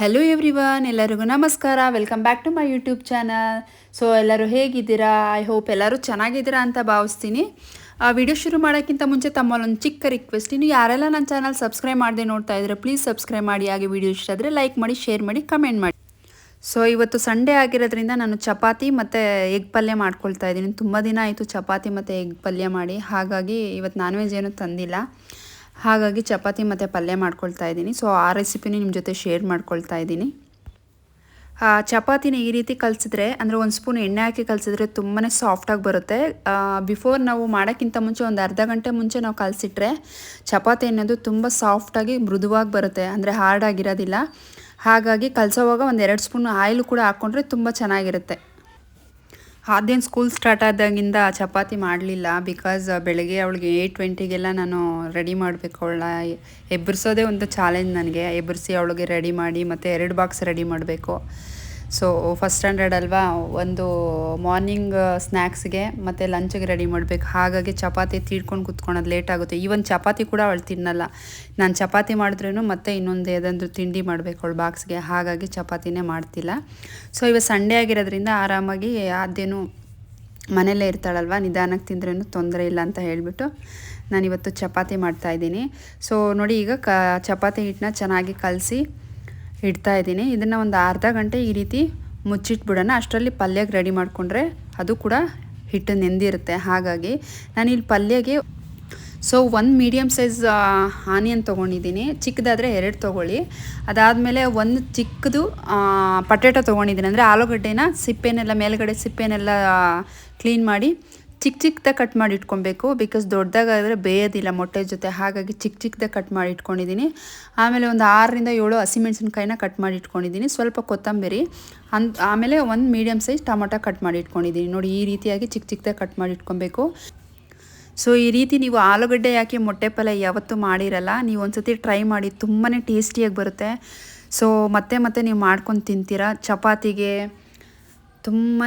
Hello everyone ಎಲ್ಲರಿಗೂ ನಮಸ್ಕಾರ. Welcome back to my YouTube channel so ಎಲ್ಲರೂ ಹೇಗಿದ್ದೀರಾ? ಐ ಹೋಪ್ ಎಲ್ಲರೂ ಚೆನ್ನಾಗಿದ್ದೀರಾ ಅಂತ ಭಾವಿಸ್ತೀನಿ. ಆ ವಿಡಿಯೋ ಶುರು ಮಾಡೋಕ್ಕಿಂತ ಮುಂಚೆ ತಮ್ಮಲ್ಲೊಂದು ಚಿಕ್ಕ ರಿಕ್ವೆಸ್ಟ್ ಇನ್ನು ಯಾರೆಲ್ಲ ನನ್ನ ಚಾನಲ್ ಸಬ್ಸ್ಕ್ರೈಬ್ ಮಾಡದೆ ನೋಡ್ತಾ ಇದ್ರೆ ಪ್ಲೀಸ್ ಸಬ್ಸ್ಕ್ರೈಬ್ ಮಾಡಿ. ಹಾಗೆ ವಿಡಿಯೋ ಇಷ್ಟ ಆದರೆ ಲೈಕ್ ಮಾಡಿ ಶೇರ್ ಮಾಡಿ ಕಮೆಂಟ್ ಮಾಡಿ. ಸೊ ಇವತ್ತು ಸಂಡೇ ಆಗಿರೋದ್ರಿಂದ ನಾನು ಚಪಾತಿ ಮತ್ತು ಎಗ್ ಪಲ್ಯ ಮಾಡ್ಕೊಳ್ತಾ ಇದ್ದೀನಿ. ತುಂಬ ದಿನ ಆಯಿತು ಚಪಾತಿ ಮತ್ತು ಎಗ್ ಪಲ್ಯ ಮಾಡಿ. ಹಾಗಾಗಿ ಇವತ್ತು ನಾನ್ ವೆಜ್ ಏನೂ ತಂದಿಲ್ಲ. ಹಾಗಾಗಿ ಚಪಾತಿ ಮತ್ತು ಪಲ್ಯ ಮಾಡ್ಕೊಳ್ತಾ ಇದ್ದೀನಿ. ಸೊ ಆ ರೆಸಿಪಿನೂ ನಿಮ್ಮ ಜೊತೆ ಶೇರ್ ಮಾಡ್ಕೊಳ್ತಾ ಇದ್ದೀನಿ. ಚಪಾತಿನ ಈ ರೀತಿ ಕಲಸಿದ್ರೆ, ಅಂದರೆ ಒಂದು ಸ್ಪೂನ್ ಎಣ್ಣೆ ಹಾಕಿ ಕಲಿಸಿದ್ರೆ ತುಂಬಾ ಸಾಫ್ಟಾಗಿ ಬರುತ್ತೆ. ಬಿಫೋರ್ ನಾವು ಮಾಡೋಕ್ಕಿಂತ ಮುಂಚೆ ಒಂದು ಅರ್ಧ ಗಂಟೆ ಮುಂಚೆ ನಾವು ಕಲಸಿಟ್ರೆ ಚಪಾತಿ ಅನ್ನೋದು ತುಂಬ ಸಾಫ್ಟಾಗಿ ಮೃದುವಾಗಿ ಬರುತ್ತೆ. ಅಂದರೆ ಹಾರ್ಡ್ ಆಗಿರೋದಿಲ್ಲ. ಹಾಗಾಗಿ ಕಲಸೋವಾಗ ಒಂದು ಎರಡು ಸ್ಪೂನ್ ಆಯಿಲ್ ಕೂಡ ಹಾಕ್ಕೊಂಡ್ರೆ ತುಂಬ ಚೆನ್ನಾಗಿರುತ್ತೆ. ಆದ್ಯನ್ ಸ್ಕೂಲ್ ಸ್ಟಾರ್ಟ್ ಆದಾಗಿಂದ ಚಪಾತಿ ಮಾಡಲಿಲ್ಲ ಬಿಕಾಸ್ ಬೆಳಗ್ಗೆ ಅವಳಿಗೆ ಏಯ್ಟ್ ಟ್ವೆಂಟಿಗೆಲ್ಲ ನಾನು ರೆಡಿ ಮಾಡಬೇಕು ಅವಳ. ಎಬ್ಬರಿಸೋದೇ ಒಂದು ಚಾಲೆಂಜ್ ನನಗೆ. ಎಬ್ಬರಿಸಿ ಅವಳಿಗೆ ರೆಡಿ ಮಾಡಿ ಮತ್ತು ಎರಡು ಬಾಕ್ಸ್ ರೆಡಿ ಮಾಡಬೇಕು. ಸೊ ಫಸ್ಟ್ ಸ್ಟ್ಯಾಂಡರ್ಡ್ ಅಲ್ವಾ, ಒಂದು ಮಾರ್ನಿಂಗ್ ಸ್ನ್ಯಾಕ್ಸ್ಗೆ ಮತ್ತು ಲಂಚ್ಗೆ ರೆಡಿ ಮಾಡಬೇಕು. ಹಾಗಾಗಿ ಚಪಾತಿ ತೀಡ್ಕೊಂಡು ಕುತ್ಕೊಳೋದು ಲೇಟ್ ಆಗುತ್ತೆ. ಈವನ್ ಚಪಾತಿ ಕೂಡ ಅವಳು ತಿನ್ನಲ್ಲ. ನಾನು ಚಪಾತಿ ಮಾಡಿದ್ರೂ ಮತ್ತೆ ಇನ್ನೊಂದು ಏನಾದರೂ ತಿಂಡಿ ಮಾಡಬೇಕು ಅವಳು ಬಾಕ್ಸ್ಗೆ ಹಾಗಾಗಿ ಚಪಾತಿನೇ ಮಾಡ್ತಿಲ್ಲ. ಸೊ ಇವಾಗ ಸಂಡೇ ಆಗಿರೋದ್ರಿಂದ ಆರಾಮಾಗಿ ಅದೇನು ಮನೆಯಲ್ಲೇ ಇರ್ತಾಳಲ್ವ ನಿಧಾನಕ್ಕೆ ತಿಂದ್ರೂ ತೊಂದರೆ ಇಲ್ಲ ಅಂತ ಹೇಳಿಬಿಟ್ಟು ನಾನಿವತ್ತು ಚಪಾತಿ ಮಾಡ್ತಾಯಿದ್ದೀನಿ ಸೊ ನೋಡಿ ಈಗ ಕ, ಚಪಾತಿ ಹಿಟ್ಟನ್ನ ಚೆನ್ನಾಗಿ ಕಲಸಿ ಇಡ್ತಾ ಇದ್ದೀನಿ. ಇದನ್ನು ಒಂದು ಅರ್ಧ ಗಂಟೆ ಈ ರೀತಿ ಮುಚ್ಚಿಟ್ಬಿಡೋಣ. ಅಷ್ಟರಲ್ಲಿ ಪಲ್ಯಕ್ಕೆ ರೆಡಿ ಮಾಡಿಕೊಂಡ್ರೆ ಅದು ಕೂಡ ಹಿಟ್ಟು ನೆಂದಿರುತ್ತೆ. ಹಾಗಾಗಿ ನಾನು ಇಲ್ಲಿ ಪಲ್ಯಗೆ ಸೊ ಒಂದು ಮೀಡಿಯಮ್ ಸೈಜ್ ಆನಿಯನ್ ತೊಗೊಂಡಿದ್ದೀನಿ. ಚಿಕ್ಕದಾದರೆ ಎರಡು ತೊಗೊಳ್ಳಿ. ಅದಾದಮೇಲೆ ಒಂದು ಚಿಕ್ಕದು ಪಟೇಟೊ ತೊಗೊಂಡಿದ್ದೀನಿ. ಅಂದರೆ ಆಲೂಗಡ್ಡೆನ ಸಿಪ್ಪೆನೆಲ್ಲ, ಮೇಲುಗಡೆ ಸಿಪ್ಪೆನೆಲ್ಲ ಕ್ಲೀನ್ ಮಾಡಿ ಚಿಕ್ಕ ಚಿಕ್ಕದಾಗಿ ಕಟ್ ಮಾಡಿ ಇಟ್ಕೊಬೇಕು ಬಿಕಾಸ್ ದೊಡ್ಡದಾಗಾದರೆ ಬೇಯೋದಿಲ್ಲ ಮೊಟ್ಟೆ ಜೊತೆ. ಹಾಗಾಗಿ ಚಿಕ್ಕ ಚಿಕ್ಕದಾಗಿ ಕಟ್ ಮಾಡಿ ಇಟ್ಕೊಂಡಿದ್ದೀನಿ. ಆಮೇಲೆ ಒಂದು ಆರರಿಂದ ಏಳು ಹಸಿಮೆಣ್ಸಿನ್ಕಾಯಿನ ಕಟ್ ಮಾಡಿ ಇಟ್ಕೊಂಡಿದ್ದೀನಿ. ಸ್ವಲ್ಪ ಕೊತ್ತಂಬರಿ, ಅನ್, ಆಮೇಲೆ ಒಂದು ಮೀಡಿಯಮ್ ಸೈಜ್ ಟೊಮೊಟೊ ಕಟ್ ಮಾಡಿ ಇಟ್ಕೊಂಡಿದ್ದೀನಿ. ನೋಡಿ, ಈ ರೀತಿಯಾಗಿ ಚಿಕ್ಕ ಚಿಕ್ಕದಾಗಿ ಕಟ್ ಮಾಡಿ ಇಟ್ಕೊಬೇಕು. ಸೊ ಈ ರೀತಿ ನೀವು ಆಲೂಗಡ್ಡೆ ಹಾಕಿ ಮೊಟ್ಟೆ ಪಲ್ಯ ಯಾವತ್ತೂ ಮಾಡಿರಲ್ಲ. ನೀವು ಒಂದ್ಸತಿ ಟ್ರೈ ಮಾಡಿ ತುಂಬಾ ಟೇಸ್ಟಿಯಾಗಿ ಬರುತ್ತೆ. ಸೊ ಮತ್ತೆ ಮತ್ತೆ ನೀವು ಮಾಡ್ಕೊಂಡು ತಿಂತೀರಾ. ಚಪಾತಿಗೆ ತುಂಬಾ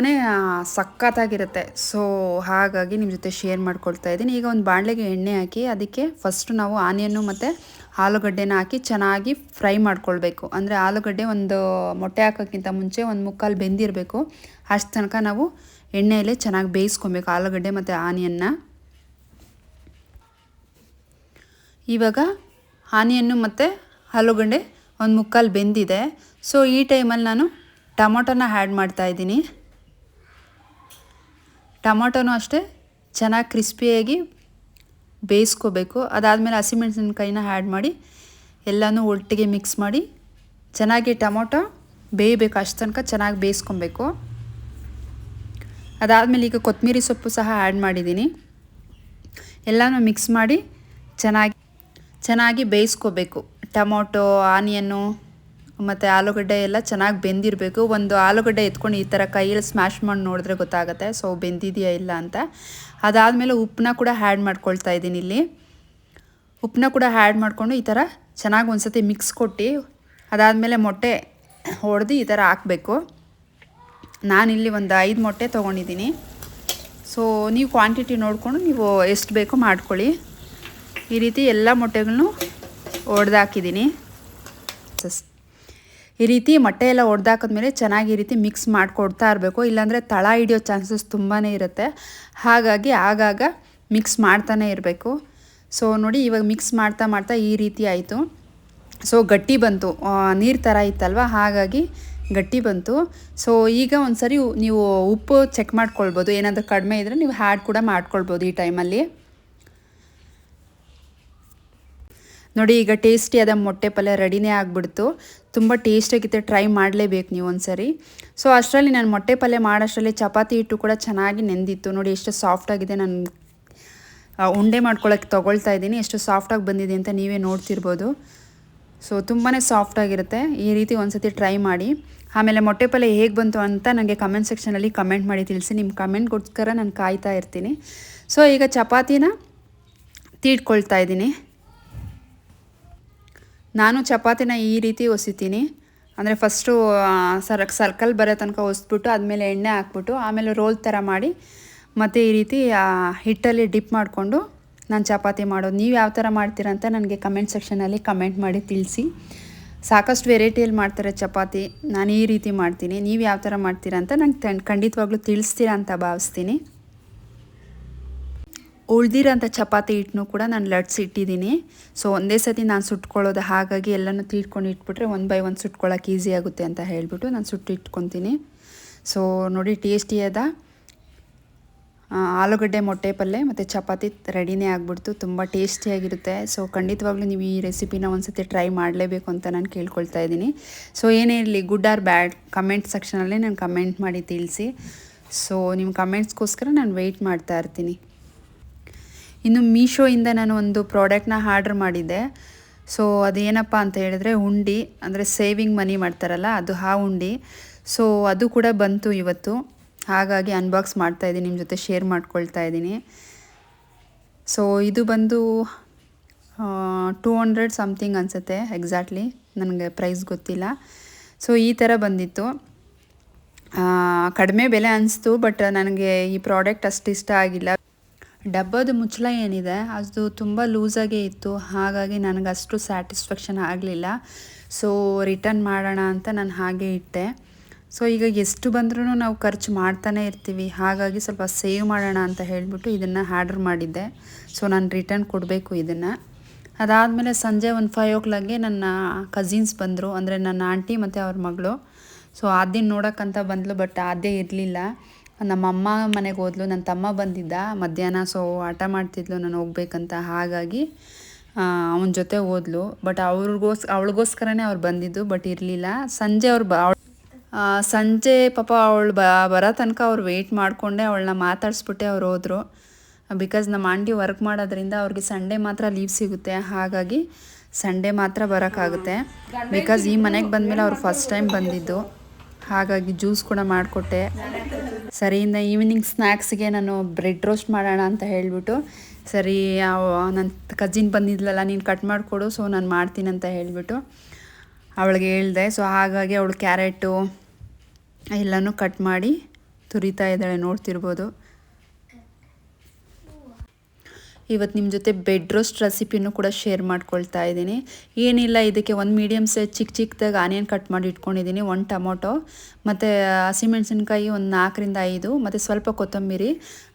ಸಖತ್ತಾಗಿರುತ್ತೆ. ಸೊ ಹಾಗಾಗಿ ನಿಮ್ಮ ಜೊತೆ ಶೇರ್ ಮಾಡ್ಕೊಳ್ತಾ ಇದ್ದೀನಿ. ಈಗ ಒಂದು ಬಾಣಲೆಗೆ ಎಣ್ಣೆ ಹಾಕಿ, ಅದಕ್ಕೆ ಫಸ್ಟು ನಾವು ಆನಿಯನ್ನು ಮತ್ತು ಆಲೂಗಡ್ಡೆನ ಹಾಕಿ ಚೆನ್ನಾಗಿ ಫ್ರೈ ಮಾಡ್ಕೊಳ್ಬೇಕು. ಅಂದರೆ ಆಲೂಗಡ್ಡೆ ಒಂದು ಮೊಟ್ಟೆ ಹಾಕೋಕ್ಕಿಂತ ಮುಂಚೆ ಒಂದು ಮುಕ್ಕಾಲು ಬೆಂದಿರಬೇಕು. ಅಷ್ಟು ತನಕ ನಾವು ಎಣ್ಣೆಯಲ್ಲೇ ಚೆನ್ನಾಗಿ ಬೇಯಿಸ್ಕೊಬೇಕು ಆಲೂಗಡ್ಡೆ ಮತ್ತು ಆನಿಯನ್ನ. ಇವಾಗ ಆನಿಯನ್ನು ಮತ್ತು ಆಲೂಗಡ್ಡೆ ಒಂದು ಮುಕ್ಕಾಲು ಬೆಂದಿದೆ. ಸೊ ಈ ಟೈಮಲ್ಲಿ ನಾನು ಟೊಮೊಟೊನ ಆ್ಯಡ್ ಮಾಡ್ತಾಯಿದ್ದೀನಿ ಟೊಮೊಟೊನೂ ಅಷ್ಟೇ ಚೆನ್ನಾಗಿ ಕ್ರಿಸ್ಪಿಯಾಗಿ ಬೇಯಿಸ್ಕೋಬೇಕು. ಅದಾದಮೇಲೆ ಹಸಿಮೆಣಸಿನ್ಕಾಯಿನ ಆ್ಯಡ್ ಮಾಡಿ ಎಲ್ಲನೂ ಒಟ್ಟಿಗೆ ಮಿಕ್ಸ್ ಮಾಡಿ ಚೆನ್ನಾಗಿ ಟೊಮೊಟೊ ಬೇಯಬೇಕು ಅಷ್ಟು ತನಕ ಚೆನ್ನಾಗಿ ಬೇಯಿಸ್ಕೊಬೇಕು. ಅದಾದಮೇಲೆ ಈಗ ಕೊತ್ತಂಬರಿ ಸೊಪ್ಪು ಸಹ ಆ್ಯಡ್ ಮಾಡಿದ್ದೀನಿ. ಎಲ್ಲನೂ ಮಿಕ್ಸ್ ಮಾಡಿ ಚೆನ್ನಾಗಿ ಚೆನ್ನಾಗಿ ಬೇಯಿಸ್ಕೋಬೇಕು. ಟೊಮೊಟೊ, ಆನಿಯನ್ನು ಮತ್ತು ಆಲೂಗಡ್ಡೆ ಎಲ್ಲ ಚೆನ್ನಾಗಿ ಬೆಂದಿರಬೇಕು. ಒಂದು ಆಲೂಗಡ್ಡೆ ಎತ್ಕೊಂಡು ಈ ಥರ ಕೈಯಲ್ಲಿ ಸ್ಮ್ಯಾಶ್ ಮಾಡಿ ನೋಡಿದ್ರೆ ಗೊತ್ತಾಗುತ್ತೆ. ಸೊ ಬೆಂದಿದೆಯಾ ಇಲ್ಲ ಅಂತ. ಅದಾದಮೇಲೆ ಉಪ್ಪನ್ನ ಕೂಡ ಆ್ಯಡ್ ಮಾಡ್ಕೊಳ್ತಾ ಇದ್ದೀನಿ ಇಲ್ಲಿ. ಉಪ್ಪನ್ನ ಕೂಡ ಆ್ಯಡ್ ಮಾಡಿಕೊಂಡು ಈ ಥರ ಚೆನ್ನಾಗಿ ಒಂದು ಸತಿ ಮಿಕ್ಸ್ ಕೊಟ್ಟು, ಅದಾದಮೇಲೆ ಮೊಟ್ಟೆ ಹೊಡೆದು ಈ ಥರ ಹಾಕಬೇಕು. ನಾನಿಲ್ಲಿ ಒಂದು ಐದು ಮೊಟ್ಟೆ ತೊಗೊಂಡಿದ್ದೀನಿ. ಸೊ ನೀವು ಕ್ವಾಂಟಿಟಿ ನೋಡಿಕೊಂಡು ನೀವು ಎಷ್ಟು ಬೇಕೋ ಮಾಡ್ಕೊಳ್ಳಿ. ಈ ರೀತಿ ಎಲ್ಲ ಮೊಟ್ಟೆಗಳನ್ನು ಒಡೆದಾಕಿದ್ದೀನಿ. ಈ ರೀತಿ ಮೊಟ್ಟೆ ಎಲ್ಲ ಒಡೆದಾಕಿದ್ಮೇಲೆ ಚೆನ್ನಾಗಿ ಈ ರೀತಿ ಮಿಕ್ಸ್ ಮಾಡಿಕೊಡ್ತಾ ಇರಬೇಕು. ಇಲ್ಲಾಂದರೆ ತಳ ಹಿಡಿಯೋ ಚಾನ್ಸಸ್ ತುಂಬಾ ಇರುತ್ತೆ. ಹಾಗಾಗಿ ಆಗಾಗ ಮಿಕ್ಸ್ ಮಾಡ್ತಾನೆ ಇರಬೇಕು. ಸೊ ನೋಡಿ ಇವಾಗ ಮಿಕ್ಸ್ ಮಾಡ್ತಾ ಮಾಡ್ತಾ ಈ ರೀತಿ ಆಯಿತು. ಸೊ ಗಟ್ಟಿ ಬಂತು. ನೀರು ಥರ ಇತ್ತಲ್ವ? ಹಾಗಾಗಿ ಗಟ್ಟಿ ಬಂತು. ಸೊ ಈಗ ಒಂದು ಸರಿ ನೀವು ಉಪ್ಪು ಚೆಕ್ ಮಾಡ್ಕೊಳ್ಬೋದು. ಏನಾದರೂ ಕಡಿಮೆ ಇದ್ದರೆ ನೀವು ಹ್ಯಾಡ್ ಕೂಡ ಮಾಡ್ಕೊಳ್ಬೋದು ಈ ಟೈಮಲ್ಲಿ ನೋಡಿ, ಈಗ ಟೇಸ್ಟಿಯಾದ ಮೊಟ್ಟೆ ಪಲ್ಯ ರೆಡಿನೇ ಆಗಿಬಿಡ್ತು. ತುಂಬ ಟೇಸ್ಟಾಗಿತ್ತು ಟ್ರೈ ಮಾಡಲೇಬೇಕು ನೀವು ಒಂದ್ಸರಿ. ಸೊ ಅಷ್ಟರಲ್ಲಿ ನಾನು ಮೊಟ್ಟೆ ಪಲ್ಯ ಮಾಡೋಷ್ಟರಲ್ಲಿ ಚಪಾತಿ ಹಿಟ್ಟು ಕೂಡ ಚೆನ್ನಾಗಿ ನೆಂದಿತ್ತು. ನೋಡಿ, ಎಷ್ಟು ಸಾಫ್ಟಾಗಿದೆ ನಾನು ಉಂಡೆ ಮಾಡ್ಕೊಳ್ಳೋಕ್ಕೆ ತೊಗೊಳ್ತಾ ಇದ್ದೀನಿ. ಎಷ್ಟು ಸಾಫ್ಟಾಗಿ ಬಂದಿದೆ ಅಂತ ನೀವೇ ನೋಡ್ತಿರ್ಬೋದು. ಸೊ ತುಂಬಾ ಸಾಫ್ಟಾಗಿರುತ್ತೆ ಈ ರೀತಿ ಒಂದ್ಸತಿ ಟ್ರೈ ಮಾಡಿ. ಆಮೇಲೆ ಮೊಟ್ಟೆ ಪಲ್ಯ ಹೇಗೆ ಬಂತು ಅಂತ ನನಗೆ ಕಮೆಂಟ್ ಸೆಕ್ಷನಲ್ಲಿ ಕಮೆಂಟ್ ಮಾಡಿ ತಿಳಿಸಿ. ನಿಮ್ಮ ಕಮೆಂಟ್ಗೋಸ್ಕರ ನಾನು ಕಾಯ್ತಾ ಇರ್ತೀನಿ. ಸೊ ಈಗ ಚಪಾತಿನ ತೀಡ್ಕೊಳ್ತಾ ಇದ್ದೀನಿ. ನಾನು ಚಪಾತಿನ ಈ ರೀತಿ ಒಸಿತೀನಿ. ಅಂದರೆ ಫಸ್ಟು ಸರ್ ಸರ್ಕಲ್ ಬರೋ ತನಕ ಒಸ್ಬಿಟ್ಟು ಆದಮೇಲೆ ಎಣ್ಣೆ ಹಾಕ್ಬಿಟ್ಟು ಆಮೇಲೆ ರೋಲ್ ಥರ ಮಾಡಿ ಮತ್ತು ಈ ರೀತಿ ಹಿಟ್ಟಲ್ಲಿ ಡಿಪ್ ಮಾಡಿಕೊಂಡು ನಾನು ಚಪಾತಿ ಮಾಡೋದು. ನೀವು ಯಾವ ಥರ ಮಾಡ್ತೀರಾ ಅಂತ ನನಗೆ ಕಮೆಂಟ್ ಸೆಕ್ಷನಲ್ಲಿ ಕಮೆಂಟ್ ಮಾಡಿ ತಿಳಿಸಿ. ಸಾಕಷ್ಟು ವೆರೈಟಿಯಲ್ಲಿ ಮಾಡ್ತಾರೆ ಚಪಾತಿ. ನಾನು ಈ ರೀತಿ ಮಾಡ್ತೀನಿ. ನೀವು ಯಾವ ಥರ ಮಾಡ್ತೀರಾ ಅಂತ ನಂಗೆ ಖಂಡಿತವಾಗ್ಲೂ ತಿಳಿಸ್ತೀರಾ ಅಂತ ಭಾವಿಸ್ತೀನಿ. ಉಳ್ದಿರೋಂಥ ಚಪಾತಿ ಹಿಟ್ಟನ್ನು ಕೂಡ ನಾನು ಲಟ್ಸಿ ಇಟ್ಟಿದ್ದೀನಿ ಸೊ ಒಂದೇ ಸತಿ ನಾನು ಸುಟ್ಕೊಳ್ಳೋದು ಹಾಗಾಗಿ ಎಲ್ಲನೂ ತೀಡ್ಕೊಂಡು ಇಟ್ಬಿಟ್ರೆ ಒನ್ ಬೈ ಒನ್ ಸುಟ್ಕೊಳ್ಳೋಕೆ ಈಸಿ ಆಗುತ್ತೆ ಅಂತ ಹೇಳಿಬಿಟ್ಟು ನಾನು ಸುಟ್ಟು ಇಟ್ಕೊತೀನಿ ಸೊ ನೋಡಿ ಟೇಸ್ಟಿಯಾದ ಆಲೂಗಡ್ಡೆ ಮೊಟ್ಟೆ ಪಲ್ಯ ಮತ್ತು ಚಪಾತಿ ರೆಡಿನೇ ಆಗಿಬಿಡ್ತು. ತುಂಬ ಟೇಸ್ಟಿಯಾಗಿರುತ್ತೆ ಸೊ ಖಂಡಿತವಾಗ್ಲೂ ನೀವು ಈ ರೆಸಿಪಿನ ಒಂದ್ಸತಿ ಟ್ರೈ ಮಾಡಲೇಬೇಕು ಅಂತ ನಾನು ಕೇಳ್ಕೊಳ್ತಾ ಇದ್ದೀನಿ. ಸೊ ಏನೇ ಇರಲಿ ಗುಡ್ ಆರ್ ಬ್ಯಾಡ್ ಕಮೆಂಟ್ ಸೆಕ್ಷನಲ್ಲಿ ನಾನು ಕಮೆಂಟ್ ಮಾಡಿ ತಿಳಿಸಿ. ಸೊ ನಿಮ್ಮ ಕಮೆಂಟ್ಸ್ಗೋಸ್ಕರ ನಾನು ವೆಯ್ಟ್ ಮಾಡ್ತಾ ಇರ್ತೀನಿ. ಇನ್ನು ಮೀಶೋಯಿಂದ ನಾನು ಒಂದು ಪ್ರಾಡಕ್ಟ್ನ ಆರ್ಡ್ರ್ ಮಾಡಿದ್ದೆ. ಸೊ, ಅದೇನಪ್ಪ ಅಂತ ಹೇಳಿದ್ರೆ ಉಂಡಿ, ಅಂದರೆ ಸೇವಿಂಗ್ ಮನಿ ಮಾಡ್ತಾರಲ್ಲ, ಅದು ಆ ಉಂಡಿ. ಸೊ, ಅದು ಕೂಡ ಬಂತು ಇವತ್ತು. ಹಾಗಾಗಿ ಅನ್ಬಾಕ್ಸ್ ಮಾಡ್ತಾ ಇದ್ದೀನಿ, ನಿಮ್ಮ ಜೊತೆ ಶೇರ್ ಮಾಡ್ಕೊಳ್ತಾ ಇದ್ದೀನಿ. ಸೊ, ಇದು ಬಂದು ಟೂ ಹಂಡ್ರೆಡ್ ಸಮಥಿಂಗ್ ಅನಿಸುತ್ತೆ ಎಕ್ಸಾಕ್ಟ್ಲಿ, ನನಗೆ ಪ್ರೈಸ್ ಗೊತ್ತಿಲ್ಲ. ಸೊ, ಈ ಥರ ಬಂದಿತ್ತು. ಕಡಿಮೆ ಬೆಲೆ ಅನಿಸ್ತು, ಬಟ್ ನನಗೆ ಈ ಪ್ರಾಡಕ್ಟ್ ಅಷ್ಟು ಇಷ್ಟ ಆಗಿಲ್ಲ. ಡಬ್ಬದ ಮುಚ್ಚಳ ಏನಿದೆ, ಅದು ತುಂಬ ಲೂಸಾಗೇ ಇತ್ತು. ಹಾಗಾಗಿ ನನಗೆ ಅಷ್ಟು ಸ್ಯಾಟಿಸ್ಫ್ಯಾಕ್ಷನ್ ಆಗಲಿಲ್ಲ. ಸೊ ರಿಟರ್ನ್ ಮಾಡೋಣ ಅಂತ ನಾನು ಹಾಗೆ ಇಟ್ಟೆ. ಸೊ ಈಗ ಎಷ್ಟು ಬಂದ್ರೂ ನಾವು ಖರ್ಚು ಮಾಡ್ತಾನೆ ಇರ್ತೀವಿ. ಹಾಗಾಗಿ ಸ್ವಲ್ಪ ಸೇವ್ ಮಾಡೋಣ ಅಂತ ಹೇಳಿಬಿಟ್ಟು ಇದನ್ನು ಆರ್ಡ್ರ್ ಮಾಡಿದ್ದೆ. ಸೊ ನಾನು ರಿಟರ್ನ್ ಕೊಡಬೇಕು ಇದನ್ನು. ಅದಾದಮೇಲೆ ಸಂಜೆ ಒನ್ ಫೈವ್ ಓ ಕ್ಲಾಕ್ಗೆ ನನ್ನ ಕಸಿನ್ಸ್ ಬಂದರು. ಅಂದರೆ ನನ್ನ ಆಂಟಿ ಮತ್ತು ಅವ್ರ ಮಗಳು. ಸೊ ಆದ್ಯ ನೋಡೋಕ್ಕಂತ ಬಂದಳು ಬಟ್ ಆದ್ಯ ಇರಲಿಲ್ಲ. ನಮ್ಮ ಅಮ್ಮ ಮನೆಗೆ ಹೋದ್ಲು ನನ್ನ ತಮ್ಮ ಬಂದಿದ್ದ. ಮಧ್ಯಾಹ್ನ ಸೊ ಆಟ ಮಾಡ್ತಿದ್ಲು ನಾನು ಹೋಗ್ಬೇಕಂತ. ಹಾಗಾಗಿ ಅವನ ಜೊತೆ ಹೋದ್ಲು. ಬಟ್ ಅವ್ರಿಗೋಸ್ ಅವಳಿಗೋಸ್ಕರನೇ ಅವ್ರು ಬಂದಿದ್ದು ಬಟ್ ಇರಲಿಲ್ಲ. ಸಂಜೆ ಅವ್ರು ಬ ಅವ್ಳ್- ಸಂಜೆ ಪಾಪ ಅವಳು ಬ ಬರೋ ತನಕ ಅವ್ರು ವೆಯ್ಟ್ ಮಾಡಿಕೊಂಡೆ ಅವಳನ್ನ ಮಾತಾಡಿಸ್ಬಿಟ್ಟೆ ಅವ್ರು ಹೋದರು. ಬಿಕಾಸ್ ನಮ್ಮ ಆಂಟಿ ವರ್ಕ್ ಮಾಡೋದ್ರಿಂದ ಅವ್ರಿಗೆ ಸಂಡೇ ಮಾತ್ರ ಲೀವ್ ಸಿಗುತ್ತೆ. ಹಾಗಾಗಿ ಸಂಡೇ ಮಾತ್ರ ಬರೋಕ್ಕಾಗುತ್ತೆ. ಬಿಕಾಸ್ ಈ ಮನೆಗೆ ಬಂದಮೇಲೆ ಅವ್ರು ಫಸ್ಟ್ ಟೈಮ್ ಬಂದಿದ್ದು. ಹಾಗಾಗಿ ಜ್ಯೂಸ್ ಕೂಡ ಮಾಡಿಕೊಟ್ಟೆ. ಸರಿಯಿಂದ ಈವ್ನಿಂಗ್ ಸ್ನ್ಯಾಕ್ಸ್ಗೆ ನಾನು ಬ್ರೆಡ್ ರೋಸ್ಟ್ ಮಾಡೋಣ ಅಂತ ಹೇಳಿಬಿಟ್ಟು, ಸರಿ ನನ್ನ ಕಜಿನ್ ಬಂದಿದ್ಲಲ್ಲ, ನೀನು ಕಟ್ ಮಾಡಿಕೊಡು ಸೊ ನಾನು ಮಾಡ್ತೀನಿ ಅಂತ ಹೇಳಿಬಿಟ್ಟು ಅವಳಿಗೆ ಹೇಳಿದೆ. ಸೊ ಹಾಗಾಗಿ ಅವಳು ಕ್ಯಾರೆಟು ಎಲ್ಲನೂ ಕಟ್ ಮಾಡಿ ತುರಿತಾ ಇದ್ದಾಳೆ, ನೋಡ್ತಿರ್ಬೋದು. ಇವತ್ತು ನಿಮ್ಮ ಜೊತೆ ಬೆಡ್ ರೋಸ್ಟ್ ರೆಸಿಪಿನೂ ಕೂಡ ಶೇರ್ ಮಾಡ್ಕೊಳ್ತಾ ಇದ್ದೀನಿ. ಏನಿಲ್ಲ, ಇದಕ್ಕೆ ಒಂದು ಮೀಡಿಯಮ್ ಸೈಜ್ ಚಿಕ್ಕ ಚಿಕ್ಕದಾಗಿ ಆನಿಯನ್ ಕಟ್ ಮಾಡಿ ಇಟ್ಕೊಂಡಿದ್ದೀನಿ ಒಂದು ಟೊಮೊಟೊ. ಮತ್ತು ಹಸಿಮೆಣ್ಸಿನ್ಕಾಯಿ ಒಂದು ನಾಲ್ಕರಿಂದ ಐದು, ಮತ್ತು ಸ್ವಲ್ಪ ಕೊತ್ತಂಬರಿ,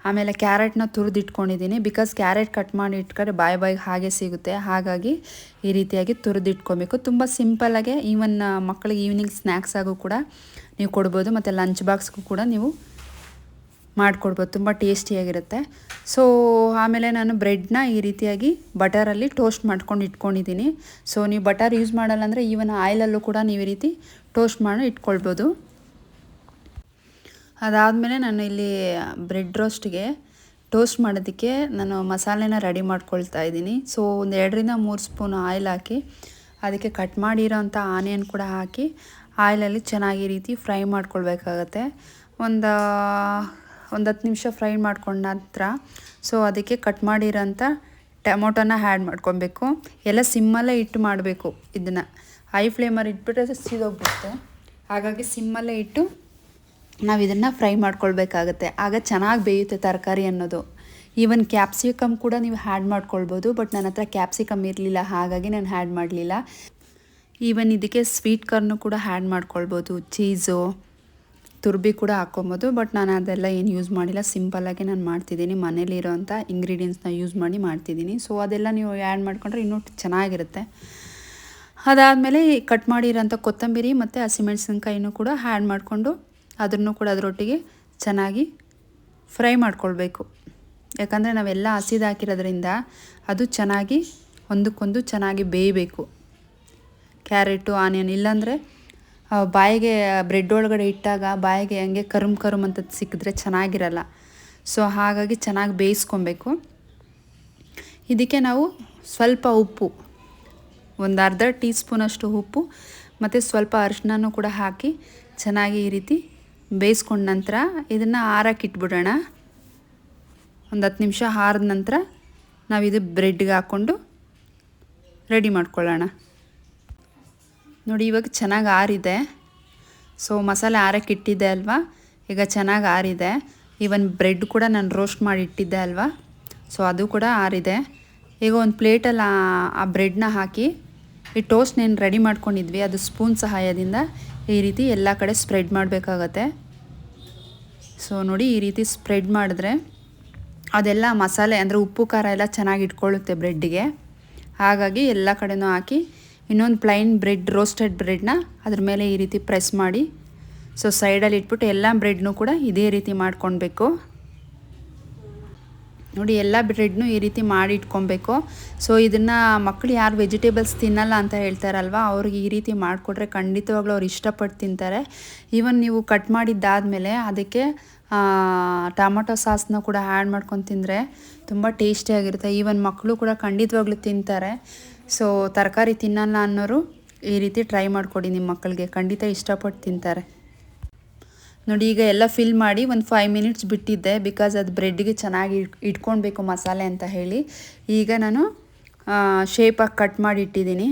ಆಮೇಲೆ ಕ್ಯಾರೆಟ್ನ ತುರಿದು ಇಟ್ಕೊಂಡಿದ್ದೀನಿ. ಬಿಕಾಸ್ ಕ್ಯಾರೆಟ್ ಕಟ್ ಮಾಡಿ ಇಟ್ಕೊಂಡ್ರೆ ಬಾಯ್ ಬಾಯಿಗೆ ಹಾಗೆ ಸಿಗುತ್ತೆ. ಹಾಗಾಗಿ ಈ ರೀತಿಯಾಗಿ ತುರಿದು ಇಟ್ಕೊಬೇಕು. ತುಂಬ ಸಿಂಪಲ್ಲಾಗೆ ಈವನ್ ಮಕ್ಕಳಿಗೆ ಈವ್ನಿಂಗ್ ಸ್ನ್ಯಾಕ್ಸ್ ಆಗು ಕೂಡ ನೀವು ಕೊಡ್ಬೋದು, ಮತ್ತು ಲಂಚ್ ಬಾಕ್ಸ್ಗೂ ಕೂಡ ನೀವು ಮಾಡಿಕೊಡ್ಬೋದು. ತುಂಬ ಟೇಸ್ಟಿಯಾಗಿರುತ್ತೆ. ಸೊ ಆಮೇಲೆ ನಾನು ಬ್ರೆಡ್ನ ಈ ರೀತಿಯಾಗಿ ಬಟರಲ್ಲಿ ಟೋಸ್ಟ್ ಮಾಡ್ಕೊಂಡು ಇಟ್ಕೊಂಡಿದ್ದೀನಿ. ಸೊ ನೀವು ಬಟರ್ ಯೂಸ್ ಮಾಡಲ್ಲ ಅಂದರೆ ಈವನ್ ಆಯಿಲಲ್ಲೂ ಕೂಡ ನೀವು ಈ ರೀತಿ ಟೋಸ್ಟ್ ಮಾಡಿ ಇಟ್ಕೊಳ್ಬೋದು. ಅದಾದಮೇಲೆ ನಾನು ಇಲ್ಲಿ ಬ್ರೆಡ್ ರೋಸ್ಟ್ಗೆ ಟೋಸ್ಟ್ ಮಾಡೋದಕ್ಕೆ ನಾನು ಮಸಾಲೆನ ರೆಡಿ ಮಾಡ್ಕೊಳ್ತಾ ಇದ್ದೀನಿ. ಸೊ ಒಂದು ಎರಡರಿಂದ ಮೂರು ಸ್ಪೂನ್ ಆಯಿಲ್ ಹಾಕಿ, ಅದಕ್ಕೆ ಕಟ್ ಮಾಡಿರೋ ಅಂಥ ಆನಿಯನ್ ಕೂಡ ಹಾಕಿ, ಆಯಿಲಲ್ಲಿ ಚೆನ್ನಾಗಿ ರೀತಿ ಫ್ರೈ ಮಾಡ್ಕೊಳ್ಬೇಕಾಗತ್ತೆ. ಒಂದು ಒಂದು ಹತ್ತು ನಿಮಿಷ ಫ್ರೈ ಮಾಡ್ಕೊಂಡ ನಂತರ ಸೊ ಅದಕ್ಕೆ ಕಟ್ ಮಾಡಿರೋಂಥ ಟೊಮೊಟೊನ ಹ್ಯಾಡ್ ಮಾಡ್ಕೊಬೇಕು. ಎಲ್ಲ ಸಿಮ್ಮಲ್ಲೇ ಇಟ್ಟು ಮಾಡಬೇಕು ಇದನ್ನು. ಹೈ ಫ್ಲೇಮಲ್ಲಿ ಇಟ್ಬಿಟ್ರೆ ಸೀದೋಗ್ಬಿಡುತ್ತೆ. ಹಾಗಾಗಿ ಸಿಮ್ಮಲ್ಲೇ ಇಟ್ಟು ನಾವು ಇದನ್ನು ಫ್ರೈ ಮಾಡ್ಕೊಳ್ಬೇಕಾಗತ್ತೆ. ಆಗ ಚೆನ್ನಾಗಿ ಬೇಯುತ್ತೆ ತರಕಾರಿ ಅನ್ನೋದು. ಈವನ್ ಕ್ಯಾಪ್ಸಿಕಮ್ ಕೂಡ ನೀವು ಹ್ಯಾಡ್ ಮಾಡ್ಕೊಳ್ಬೋದು ಬಟ್ ನನ್ನ ಹತ್ರ ಕ್ಯಾಪ್ಸಿಕಮ್ ಇರಲಿಲ್ಲ, ಹಾಗಾಗಿ ನಾನು ಹ್ಯಾಡ್ ಮಾಡಲಿಲ್ಲ. ಈವನ್ ಇದಕ್ಕೆ ಸ್ವೀಟ್ ಕಾರ್ನು ಕೂಡ ಹ್ಯಾಡ್ ಮಾಡ್ಕೊಳ್ಬೋದು ಚೀಸು ತುರ್ಬಿ ಕೂಡ ಹಾಕ್ಕೊಬೋದು, ಬಟ್ ನಾನು ಅದೆಲ್ಲ ಏನು ಯೂಸ್ ಮಾಡಿಲ್ಲ. ಸಿಂಪಲ್ಲಾಗಿ ನಾನು ಮಾಡ್ತಿದ್ದೀನಿ. ಮನೇಲಿರೋಂಥ ಇಂಗ್ರೀಡಿಯೆಂಟ್ಸ್ನ ಯೂಸ್ ಮಾಡಿ ಮಾಡ್ತಿದ್ದೀನಿ. ಸೊ ಅದೆಲ್ಲ ನೀವು ಆ್ಯಡ್ ಮಾಡಿಕೊಂಡ್ರೆ ಇನ್ನೂ ಚೆನ್ನಾಗಿರುತ್ತೆ. ಅದಾದಮೇಲೆ ಕಟ್ ಮಾಡಿರೋಂಥ ಕೊತ್ತಂಬರಿ ಮತ್ತು ಹಸಿಮೆಣಸಿನ್ಕಾಯಿನೂ ಕೂಡ ಆ್ಯಡ್ ಮಾಡಿಕೊಂಡು ಅದನ್ನು ಕೂಡ ಅದರೊಟ್ಟಿಗೆ ಚೆನ್ನಾಗಿ ಫ್ರೈ ಮಾಡ್ಕೊಳ್ಬೇಕು. ಯಾಕಂದರೆ ನಾವೆಲ್ಲ ಹಸಿದು ಹಾಕಿರೋದ್ರಿಂದ ಅದು ಚೆನ್ನಾಗಿ, ಒಂದಕ್ಕೊಂದು ಚೆನ್ನಾಗಿ ಬೇಯಬೇಕು. ಕ್ಯಾರೆಟು ಆನಿಯನ್ ಇಲ್ಲಾಂದರೆ ಬಾಯಿಗೆ ಬ್ರೆಡ್ ಒಳಗಡೆ ಇಟ್ಟಾಗ ಬಾಯಿಗೆ ಹಂಗೆ ಕರುಮ್ ಕರುಮ್ ಅಂತ ಸಿಕ್ಕಿದ್ರೆ ಚೆನ್ನಾಗಿರಲ್ಲ. ಸೊ ಹಾಗಾಗಿ ಚೆನ್ನಾಗಿ ಬೇಯಿಸ್ಕೊಬೇಕು. ಇದಕ್ಕೆ ನಾವು ಸ್ವಲ್ಪ ಉಪ್ಪು, ಒಂದು ಅರ್ಧ ಟೀ ಸ್ಪೂನಷ್ಟು ಉಪ್ಪು, ಮತ್ತು ಸ್ವಲ್ಪ ಅರಿಶಿನೂ ಕೂಡ ಹಾಕಿ ಚೆನ್ನಾಗಿ ಈ ರೀತಿ ಬೇಯಿಸ್ಕೊಂಡ ನಂತರ ಇದನ್ನು ಆರಕ್ಕೆ ಇಟ್ಬಿಡೋಣ. ಒಂದು ಹತ್ತು ನಿಮಿಷ ಹಾರಿದ ನಂತರ ನಾವು ಇದು ಬ್ರೆಡ್ಗೆ ಹಾಕ್ಕೊಂಡು ರೆಡಿ ಮಾಡ್ಕೊಳ್ಳೋಣ. ನೋಡಿ, ಇವಾಗ ಚೆನ್ನಾಗಿ ಆರಿದೆ. ಸೊ ಮಸಾಲೆ ಆರಕ್ಕೆ ಇಟ್ಟಿದ್ದೆ ಅಲ್ವಾ? ಈಗ ಚೆನ್ನಾಗಿ ಆರಿದೆ. ಈವನ್ ಬ್ರೆಡ್ ಕೂಡ ನಾನು ರೋಸ್ಟ್ ಮಾಡಿ ಇಟ್ಟಿದ್ದೆ ಅಲ್ವಾ? ಸೊ ಅದು ಕೂಡ ಆರಿದೆ. ಈಗ ಒಂದು ಪ್ಲೇಟಲ್ಲಿ ಆ- ಬ್ರೆಡ್ನ ಹಾಕಿ, ಈ ಟೋಸ್ಟ್ನೇನು ರೆಡಿ ಮಾಡ್ಕೊಂಡಿದ್ವಿ, ಅದು ಸ್ಪೂನ್ ಸಹಾಯದಿಂದ ಈ ರೀತಿ ಎಲ್ಲ ಕಡೆ ಸ್ಪ್ರೆಡ್ ಮಾಡಬೇಕಾಗತ್ತೆ. ಸೊ ನೋಡಿ, ಈ ರೀತಿ ಸ್ಪ್ರೆಡ್ ಮಾಡಿದ್ರೆ ಅದೆಲ್ಲ ಮಸಾಲೆ ಅಂದರೆ ಉಪ್ಪು, ಖಾರ ಎಲ್ಲ ಚೆನ್ನಾಗಿ ಇಟ್ಕೊಳ್ಳುತ್ತೆ ಬ್ರೆಡ್ಡಿಗೆ ಹಾಗಾಗಿ ಎಲ್ಲ ಕಡೆನೂ ಹಾಕಿ ಇನ್ನೊಂದು ಪ್ಲೈನ್ ಬ್ರೆಡ್ ರೋಸ್ಟೆಡ್ ಬ್ರೆಡ್ನ ಅದ್ರ ಮೇಲೆ ಈ ರೀತಿ ಪ್ರೆಸ್ ಮಾಡಿ. ಸೊ ಸೈಡಲ್ಲಿ ಇಟ್ಬಿಟ್ಟು ಎಲ್ಲ ಬ್ರೆಡ್ನು ಕೂಡ ಇದೇ ರೀತಿ ಮಾಡ್ಕೊಳ್ಬೇಕು ನೋಡಿ, ಎಲ್ಲ ಬ್ರೆಡ್ನು ಈ ರೀತಿ ಮಾಡಿ ಇಟ್ಕೊಬೇಕು ಸೊ ಇದನ್ನು ಮಕ್ಕಳು ಯಾರು ವೆಜಿಟೇಬಲ್ಸ್ ತಿನ್ನಲ್ಲ ಅಂತ ಹೇಳ್ತಾರಲ್ವ, ಅವ್ರಿಗೆ ಈ ರೀತಿ ಮಾಡಿಕೊಟ್ರೆ ಖಂಡಿತವಾಗ್ಲೂ ಅವ್ರು ಇಷ್ಟಪಟ್ಟು ತಿಂತಾರೆ. ಈವನ್ ನೀವು ಕಟ್ ಮಾಡಿದ್ದಾದಮೇಲೆ ಅದಕ್ಕೆ ಟೊಮೊಟೊ ಸಾಸ್ನ ಕೂಡ ಆ್ಯಡ್ ಮಾಡ್ಕೊಂಡು ತಿಂದರೆ ತುಂಬ ಟೇಸ್ಟಿಯಾಗಿರುತ್ತೆ ಈವನ್ ಮಕ್ಕಳು ಕೂಡ ಖಂಡಿತವಾಗ್ಲೂ ತಿಂತಾರೆ. ಸೊ ತರಕಾರಿ ತಿನ್ನಲ್ಲ ಅನ್ನೋರು ಈ ರೀತಿ ಟ್ರೈ ಮಾಡಿಕೊಡಿ ನಿಮ್ಮ ಮಕ್ಕಳಿಗೆ. ಖಂಡಿತ ಇಷ್ಟಪಟ್ಟು ತಿಂತಾರೆ. ನೋಡಿ, ಈಗ ಎಲ್ಲ ಫಿಲ್ ಮಾಡಿ ಒಂದು ಫೈವ್ ಮಿನಿಟ್ಸ್ ಬಿಟ್ಟಿದ್ದೆ. ಬಿಕಾಸ್ ಅದು ಬ್ರೆಡ್ಗೆ ಚೆನ್ನಾಗಿ ಇಟ್ ಇಟ್ಕೊಳ್ಬೇಕು ಮಸಾಲೆ ಅಂತ ಹೇಳಿ. ಈಗ ನಾನು ಶೇಪಾಗಿ ಕಟ್ ಮಾಡಿ ಇಟ್ಟಿದ್ದೀನಿ.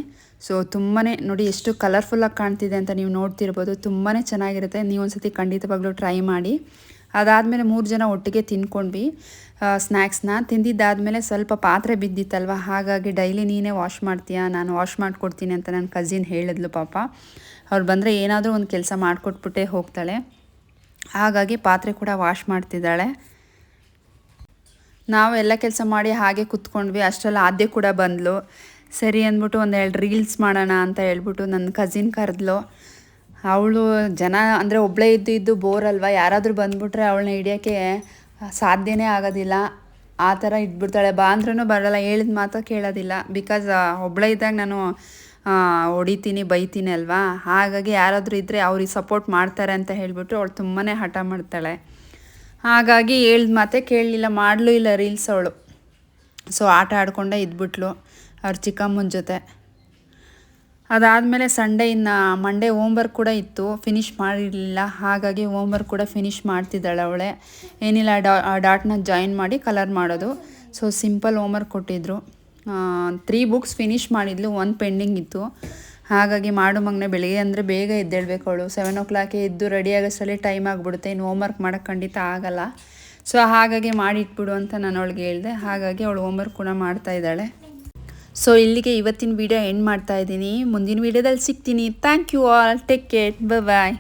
ಸೊ ತುಂಬಾ ನೋಡಿ, ಎಷ್ಟು ಕಲರ್ಫುಲ್ಲಾಗಿ ಕಾಣ್ತಿದೆ ಅಂತ ನೀವು ನೋಡ್ತಿರ್ಬೋದು. ತುಂಬಾ ಚೆನ್ನಾಗಿರುತ್ತೆ. ನೀವು ಸತಿ ಖಂಡಿತವಾಗ್ಲೂ ಟ್ರೈ ಮಾಡಿ. ಅದಾದಮೇಲೆ ಮೂರು ಜನ ಒಟ್ಟಿಗೆ ತಿನ್ಕೊಂಡ್ವಿ ಸ್ನ್ಯಾಕ್ಸ್ನ ತಿಂದಿದ್ದಾದಮೇಲೆ ಸ್ವಲ್ಪ ಪಾತ್ರೆ ಬಿದ್ದಿತ್ತಲ್ವ, ಹಾಗಾಗಿ ಡೈಲಿ ನೀನೇ ವಾಶ್ ಮಾಡ್ತೀಯಾ, ನಾನು ವಾಶ್ ಮಾಡಿಕೊಡ್ತೀನಿ ಅಂತ ನನ್ನ ಕಸಿನ್ ಹೇಳಿದ್ಲು ಪಾಪ. ಅವ್ರು ಬಂದರೆ ಏನಾದರೂ ಒಂದು ಕೆಲಸ ಮಾಡಿಕೊಟ್ಬಿಟ್ಟೆ ಹೋಗ್ತಾಳೆ. ಹಾಗಾಗಿ ಪಾತ್ರೆ ಕೂಡ ವಾಶ್ ಮಾಡ್ತಿದ್ದಾಳೆ. ನಾವು ಎಲ್ಲ ಕೆಲಸ ಮಾಡಿ ಹಾಗೆ ಕುತ್ಕೊಂಡ್ವಿ ಅಷ್ಟರಲ್ಲಿ ಆದ್ಯ ಕೂಡ ಬಂದಳು ಸರಿ ಅಂದ್ಬಿಟ್ಟು ಒಂದು ಎರಡು ರೀಲ್ಸ್ ಮಾಡೋಣ ಅಂತ ಹೇಳ್ಬಿಟ್ಟು ನನ್ನ ಕಸಿನ್ ಕರೆದ್ಲು. ಅವಳು ಜನ ಅಂದರೆ ಒಬ್ಬಳೇ ಇದ್ದು ಇದ್ದು ಬೋರ್ ಅಲ್ವಾ? ಯಾರಾದರೂ ಬಂದುಬಿಟ್ರೆ ಅವಳನ್ನ ಹಿಡಿಯೋಕ್ಕೆ ಸಾಧ್ಯನೇ ಆಗೋದಿಲ್ಲ. ಆ ಥರ ಇಟ್ಬಿಡ್ತಾಳೆ ಬಾ ಅಂದ್ರೂ ಬರಲ್ಲ. ಹೇಳಿದ ಮಾತು ಕೇಳೋದಿಲ್ಲ. ಬಿಕಾಸ್ ಒಬ್ಬಳೇ ಇದ್ದಾಗ ನಾನು ಹೊಡಿತೀನಿ, ಬೈತೀನಿ ಅಲ್ವಾ? ಹಾಗಾಗಿ ಯಾರಾದರೂ ಇದ್ದರೆ ಅವ್ರಿಗೆ ಸಪೋರ್ಟ್ ಮಾಡ್ತಾರೆ ಅಂತ ಹೇಳಿಬಿಟ್ಟು ಅವಳು ತುಂಬಾ ಹಠ ಮಾಡ್ತಾಳೆ. ಹಾಗಾಗಿ ಹೇಳಿದ ಮಾತೆ ಕೇಳಲಿಲ್ಲ. ಮಾಡಲೂ ಇಲ್ಲ ರೀಲ್ಸ್ ಅವಳು. ಸೊ ಆಟ ಆಡ್ಕೊಂಡೇ ಇದ್ಬಿಟ್ಲು. ಅವ್ರ ಚಿಕ್ಕಮ್ಮನ ಜೊತೆ. ಅದಾದಮೇಲೆ ಸಂಡೇ ಇನ್ನು ಮಂಡೇ ಹೋಮ್ವರ್ಕ್ ಕೂಡ ಇತ್ತು ಫಿನಿಷ್ ಮಾಡಿರಲಿಲ್ಲ. ಹಾಗಾಗಿ ಹೋಮ್ವರ್ಕ್ ಕೂಡ ಫಿನಿಷ್ ಮಾಡ್ತಿದ್ದಾಳೆ ಅವಳೆ. ಏನಿಲ್ಲ ಡಾ ಡಾಟ್ನ ಜಾಯಿನ್ ಮಾಡಿ ಕಲರ್ ಮಾಡೋದು. ಸೊ ಸಿಂಪಲ್ ಹೋಮ್ವರ್ಕ್ ಕೊಟ್ಟಿದ್ದರು ತ್ರೀ ಬುಕ್ಸ್ ಫಿನಿಷ್ ಮಾಡಿದ್ಲು ಒಂದು ಪೆಂಡಿಂಗ್ ಇತ್ತು. ಹಾಗಾಗಿ ಮಾಡು ಮಗನೆ, ಬೆಳಿಗ್ಗೆ ಅಂದರೆ ಬೇಗ ಎದ್ದೇಳಬೇಕು ಅವಳು. ಸೆವೆನ್ ಓ ಕ್ಲಾಕೇ ಎದ್ದು ರೆಡಿ ಆಗೋಷ್ಟರಲ್ಲಿ ಟೈಮ್ ಆಗಿಬಿಡುತ್ತೆ. ಇನ್ನು ಹೋಮ್ವರ್ಕ್ ಮಾಡೋಕ್ಕೆ ಖಂಡಿತ ಆಗೋಲ್ಲ. ಸೊ ಹಾಗಾಗಿ ಮಾಡಿಟ್ಬಿಡು ಅಂತ ನಾನು ಅವಳಿಗೆ ಹೇಳಿದೆ. ಹಾಗಾಗಿ ಅವಳು ಹೋಮ್ವರ್ಕ್ ಕೂಡ ಮಾಡ್ತಾ ಇದ್ದಾಳೆ. ಸೊ ಇಲ್ಲಿಗೆ ಇವತ್ತಿನ ವಿಡಿಯೋ ಎಂಡ್ ಮಾಡ್ತಾ ಇದ್ದೀನಿ. ಮುಂದಿನ ವಿಡಿಯೋದಲ್ಲಿ ಸಿಗ್ತೀನಿ. Thank you all take care bye